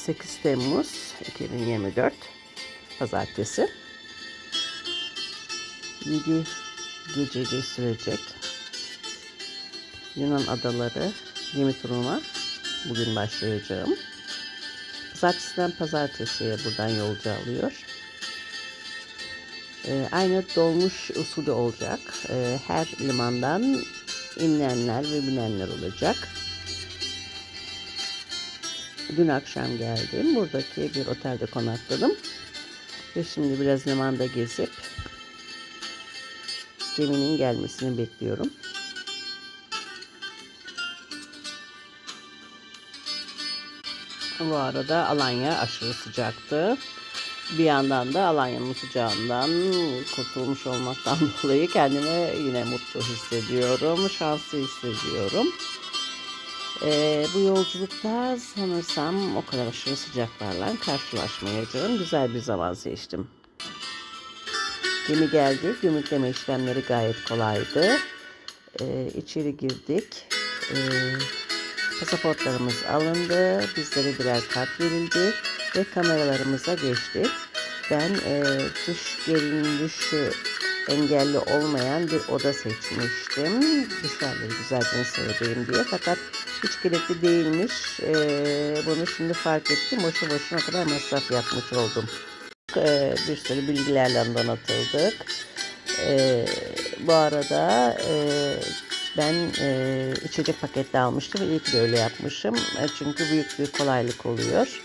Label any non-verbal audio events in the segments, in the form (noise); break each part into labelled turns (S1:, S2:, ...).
S1: 8 Temmuz 2024 Pazartesi 7 geceli sürecek Yunan adaları gemi turuna bugün başlayacağım. Pazartesiden pazartesiye buradan yolcu alıyor. Ee, aynı dolmuş usulü olacak. Ee, her limandan inenler ve binenler olacak. Dün akşam geldim. Buradaki bir otelde konakladım. Ve şimdi biraz limanda gezip geminin gelmesini bekliyorum. Bu arada Alanya aşırı sıcaktı. Bir yandan da Alanya'nın sıcağından kurtulmuş olmaktan (laughs) dolayı kendimi yine mutlu hissediyorum. Şanslı hissediyorum. Ee, bu yolculukta sanırsam o kadar aşırı sıcaklarla karşılaşmayacağım. Güzel bir zaman seçtim. Gemi geldi. Gümrükleme işlemleri gayet kolaydı. Ee, içeri girdik. Ee, pasaportlarımız alındı. Bizlere birer kart verildi. Ve kameralarımıza geçtik. Ben e, dış görünüşü engelli olmayan bir oda seçmiştim. Dışarıları güzelce seyredeyim diye. Fakat hiç gerekli değilmiş. Ee, bunu şimdi fark ettim. Boşu boşuna kadar masraf yapmış oldum. Ee, bir sürü bilgilerle donatıldık. Ee, bu arada e, ben e, içecek paketli almıştım. İyi ki de öyle yapmışım. E, çünkü büyük bir kolaylık oluyor.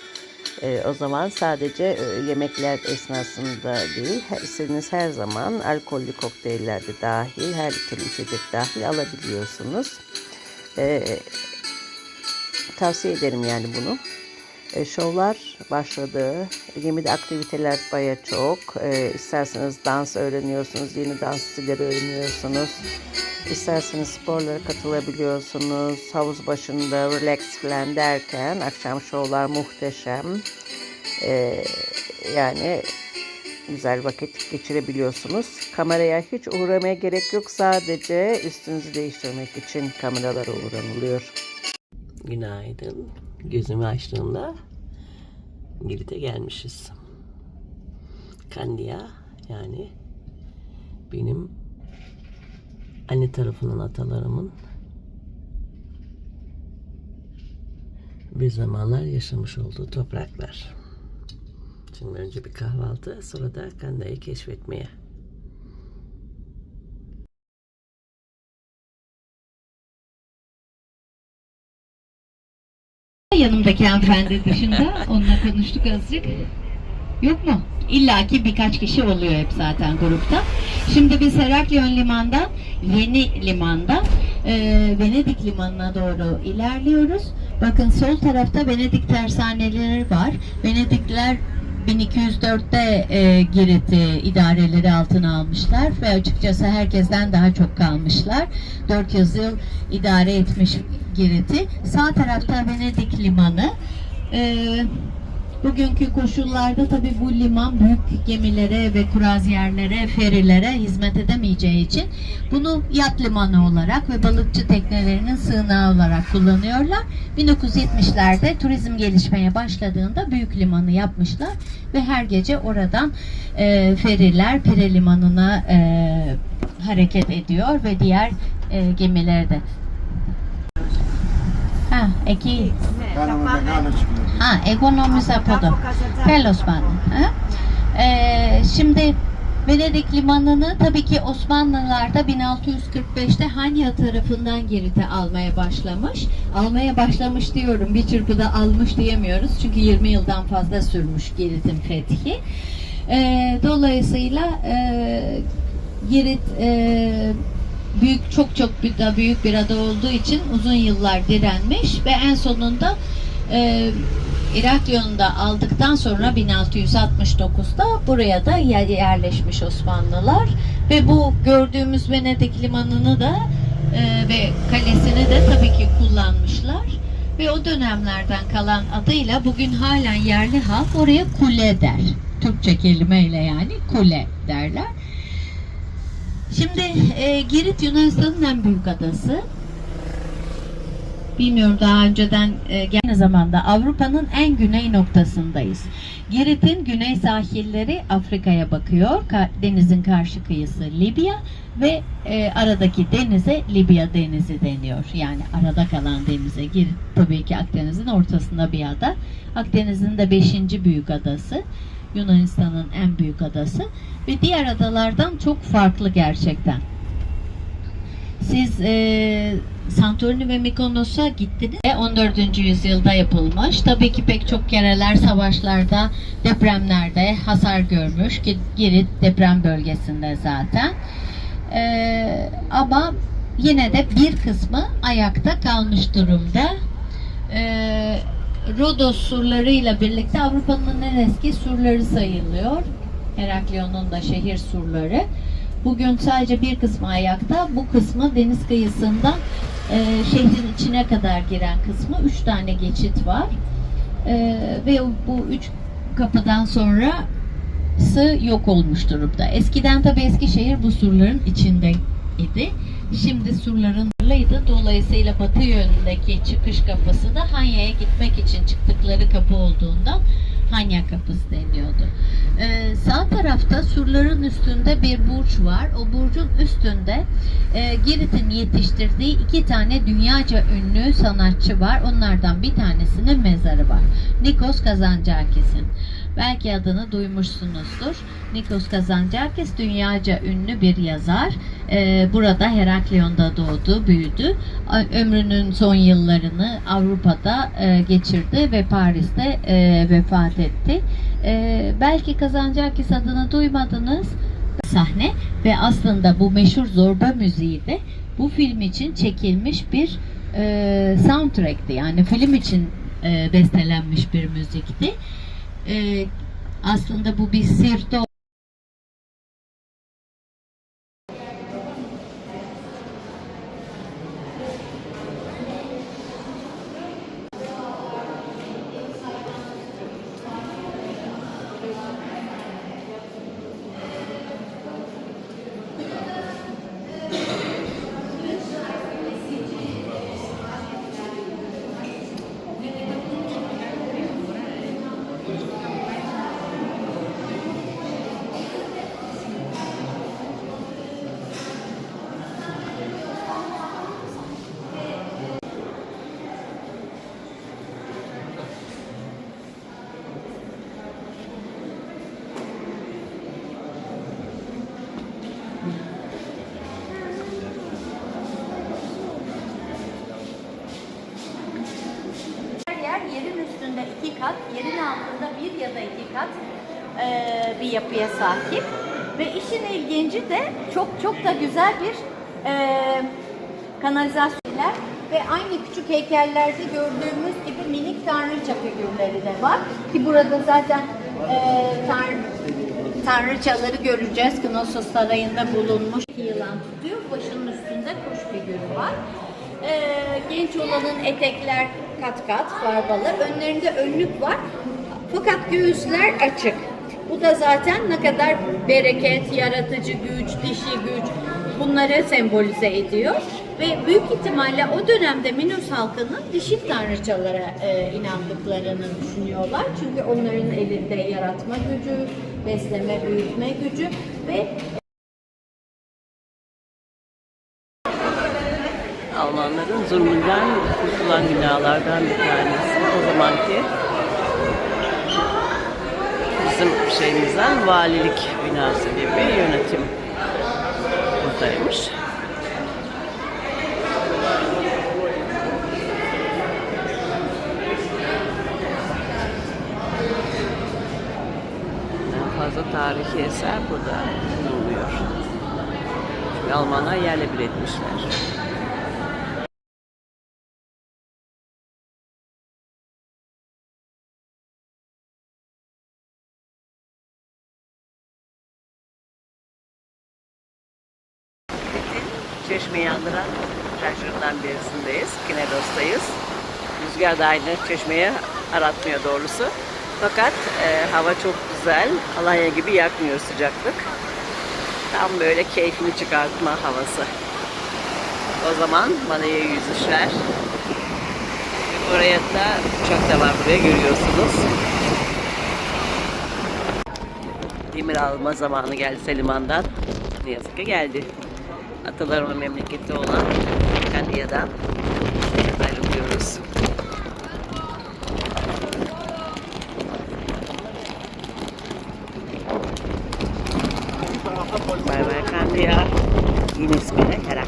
S1: E, o zaman sadece e, yemekler esnasında değil, her, istediğiniz her zaman alkollü kokteyller de dahil, her türlü içecek dahil alabiliyorsunuz. E, tavsiye ederim yani bunu. E, şovlar başladı. Gemide aktiviteler baya çok. E, isterseniz dans öğreniyorsunuz, yeni dans stilleri öğreniyorsunuz. İsterseniz sporlara katılabiliyorsunuz. Havuz başında relax falan derken akşam şovlar muhteşem. E, yani güzel vakit geçirebiliyorsunuz. Kameraya hiç uğramaya gerek yok. Sadece üstünüzü değiştirmek için kameralara uğranılıyor. Günaydın. Gözümü açtığımda Girit'e gelmişiz. Kandiya yani benim anne tarafının atalarımın bir zamanlar yaşamış olduğu topraklar. Şimdi önce bir kahvaltı sonra da Kandiya'yı keşfetmeye.
S2: Yanımdaki hanımefendi dışında onunla konuştuk azıcık. Yok mu? İlla ki birkaç kişi oluyor hep zaten grupta. Şimdi biz Heraklion limandan, yeni limandan e, Venedik limanına doğru ilerliyoruz. Bakın sol tarafta Venedik tersaneleri var. Venedikliler 1204'te e, Girit'i idareleri altına almışlar ve açıkçası herkesten daha çok kalmışlar. 400 yıl idare etmiş Girit'i. Sağ tarafta Venedik limanı. E, Bugünkü koşullarda tabi bu liman büyük gemilere ve kruvazyerlere, ferilere hizmet edemeyeceği için bunu yat limanı olarak ve balıkçı teknelerinin sığınağı olarak kullanıyorlar. 1970'lerde turizm gelişmeye başladığında büyük limanı yapmışlar ve her gece oradan e, feriler Pire limanına e, hareket ediyor ve diğer e, gemiler de. Ha, εκεί.
S3: Κάναμε μεγάλο κύκλο.
S2: Ha, ekonomisi podu. Gel Osmanlı. Ha? Ee, şimdi Venedik limanını tabii ki Osmanlılar da 1645'te Hanya tarafından Girit'e almaya başlamış. Almaya başlamış diyorum. Bir çırpıda almış diyemiyoruz. Çünkü 20 yıldan fazla sürmüş Girit'in fethi. Ee, dolayısıyla e, Girit e, büyük çok çok bir da büyük bir ada olduğu için uzun yıllar direnmiş ve en sonunda e, Iraklion'u da aldıktan sonra 1669'da buraya da yer- yerleşmiş Osmanlılar ve bu gördüğümüz Venedik limanını da e, ve kalesini de tabii ki kullanmışlar ve o dönemlerden kalan adıyla bugün halen yerli halk oraya kule der. Türkçe kelimeyle yani kule derler. Şimdi e, Girit Yunanistan'ın en büyük adası. Bilmiyorum daha önceden e, aynı zamanda Avrupa'nın en güney noktasındayız. Girit'in güney sahilleri Afrika'ya bakıyor. Ka- denizin karşı kıyısı Libya ve e, aradaki denize Libya denizi deniyor. Yani arada kalan denize. Girit tabii ki Akdeniz'in ortasında bir ada. Akdeniz'in de beşinci büyük adası. Yunanistan'ın en büyük adası ve diğer adalardan çok farklı gerçekten. Siz e, Santorini ve Mikonos'a gittiniz. ve 14. yüzyılda yapılmış. Tabii ki pek çok kereler savaşlarda, depremlerde hasar görmüş Girit deprem bölgesinde zaten. E, ama yine de bir kısmı ayakta kalmış durumda. E, Rodos surlarıyla birlikte Avrupa'nın en eski surları sayılıyor. Heraklion'un da şehir surları. Bugün sadece bir kısmı ayakta. Bu kısmı deniz kıyısından e, şehrin içine kadar giren kısmı. Üç tane geçit var. E, ve bu üç kapıdan sonra sı yok olmuş durumda. Eskiden tabi Eskişehir bu surların içindeydi. Şimdi surların lıydı. Dolayısıyla batı yönündeki çıkış kapısı da Hanya'ya gitmek için çıktıkları kapı olduğundan Hanya kapısı deniyordu. Ee, sağ tarafta surların üstünde bir burç var. O burcun üstünde e, Girit'in yetiştirdiği iki tane dünyaca ünlü sanatçı var. Onlardan bir tanesinin mezarı var. Nikos Kazantzakis'in. Belki adını duymuşsunuzdur. Nikos Kazantzakis dünyaca ünlü bir yazar. Ee, burada Heraklion'da doğdu, büyüdü. Ömrünün son yıllarını Avrupa'da e, geçirdi ve Paris'te e, vefat etti. E, belki Kazantzakis adını duymadınız sahne ve aslında bu meşhur zorba müziği de bu film için çekilmiş bir e, soundtrack'ti. Yani film için e, bestelenmiş bir müzikti. E, aslında bu bir sirto
S4: Her yapıya sahip. Ve işin ilginci de çok çok da güzel bir eee kanalizasyonlar ve aynı küçük heykellerde gördüğümüz gibi minik tanrıça figürleri de var. Ki burada zaten eee tan tanrıçaları göreceğiz. Knossos Sarayı'nda bulunmuş yılan tutuyor. Başının üstünde kuş figürü var. Ee, genç olanın etekler kat kat farbalı. Önlerinde önlük var. Fakat göğüsler açık. Bu da zaten ne kadar bereket, yaratıcı güç, dişi güç bunları sembolize ediyor. Ve büyük ihtimalle o dönemde Minos halkının dişi tanrıçalara e, inandıklarını düşünüyorlar. Çünkü onların elinde yaratma gücü, besleme, büyütme gücü ve
S1: Almanların zulmünden kurtulan binalardan bir tanesi. O zamanki bizim şeyimizden valilik binası gibi yönetim buradaymış. En fazla tarihi eser burada bulunuyor. Almanlar yerle bir etmişler. Çeşmeyi andıran plajlarından birisindeyiz. Kinedos'tayız. Rüzgar da aynı çeşmeye aratmıyor doğrusu. Fakat e, hava çok güzel. Alanya gibi yakmıyor sıcaklık. Tam böyle keyfini çıkartma havası. O zaman iyi yüzüşler. Buraya da uçak da var buraya görüyorsunuz. Demir alma zamanı geldi Seliman'dan. Ne yazık ki geldi. Atalarımın memleketi olan Kandiya'dan ayrılıyoruz. Bay bay Kandiya. Yine ismiyle Herakles.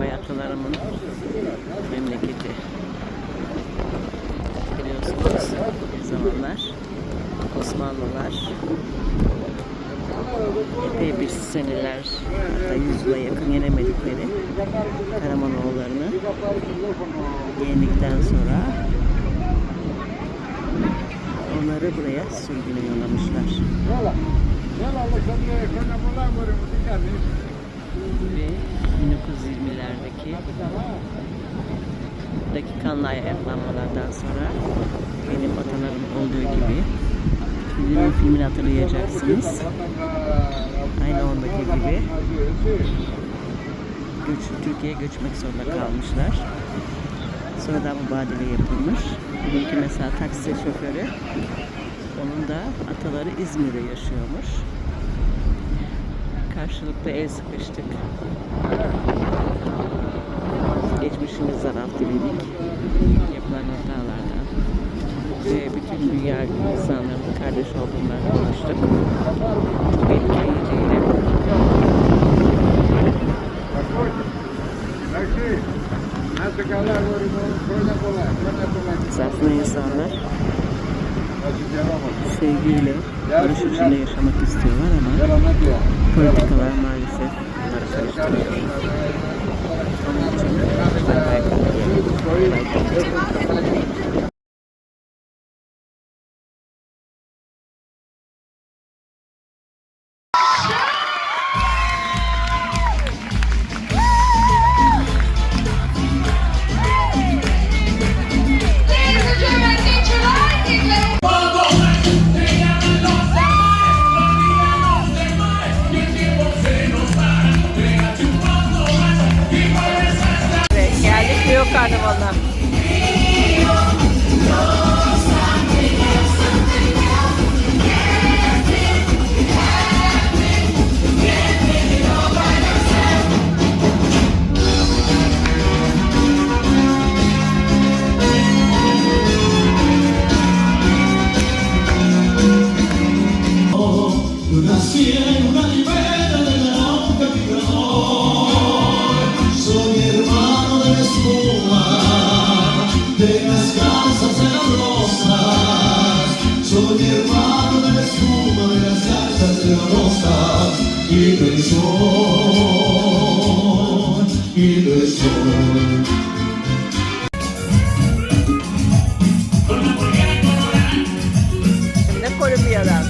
S1: Bay bay memleketi. Biliyorsunuz bir zamanlar Osmanlılar epey bir seneler yüzyıla yakın yenemedikleri Karamanoğullarını yendikten sonra onları buraya sürgüne yollamışlar. Ve 1920'lerdeki daki kanlı ayaklanmalardan sonra benim atalarım olduğu gibi filmin filmini hatırlayacaksınız. Aynı ondaki gibi göç, Türkiye'ye göçmek zorunda kalmışlar. Sonradan mübadele yapılmış. Bugünkü mesela taksi şoförü onun da ataları İzmir'de yaşıyormuş. Karşılıklı el sıkıştık. Geçmişimizden af diledik. Yapılan hatalardan ve bütün dünya insanların kardeş olduğundan konuştuk. Etkileyiciydi. Esasında insanlar sevgiyle, barış içinde yaşamak istiyorlar ama politikalar
S5: animal namin. Y del sol.
S1: Hem de Kolombiya'dan.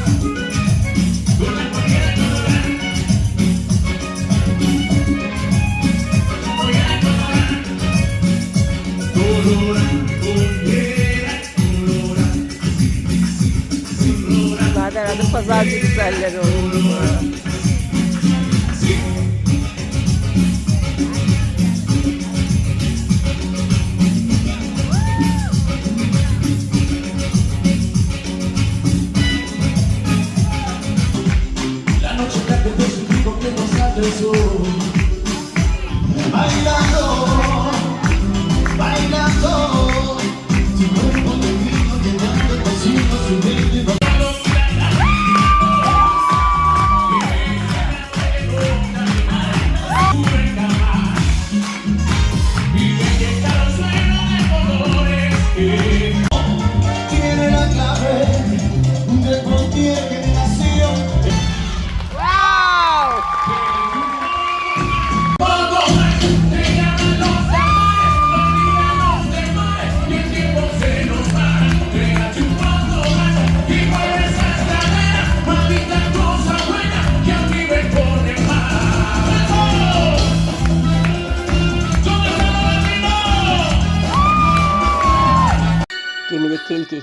S1: Bunlar da herhalde pazarcı güzelleri olur.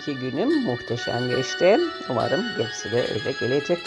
S1: İki günüm muhteşem geçti. Umarım gerisi de öyle gelecek.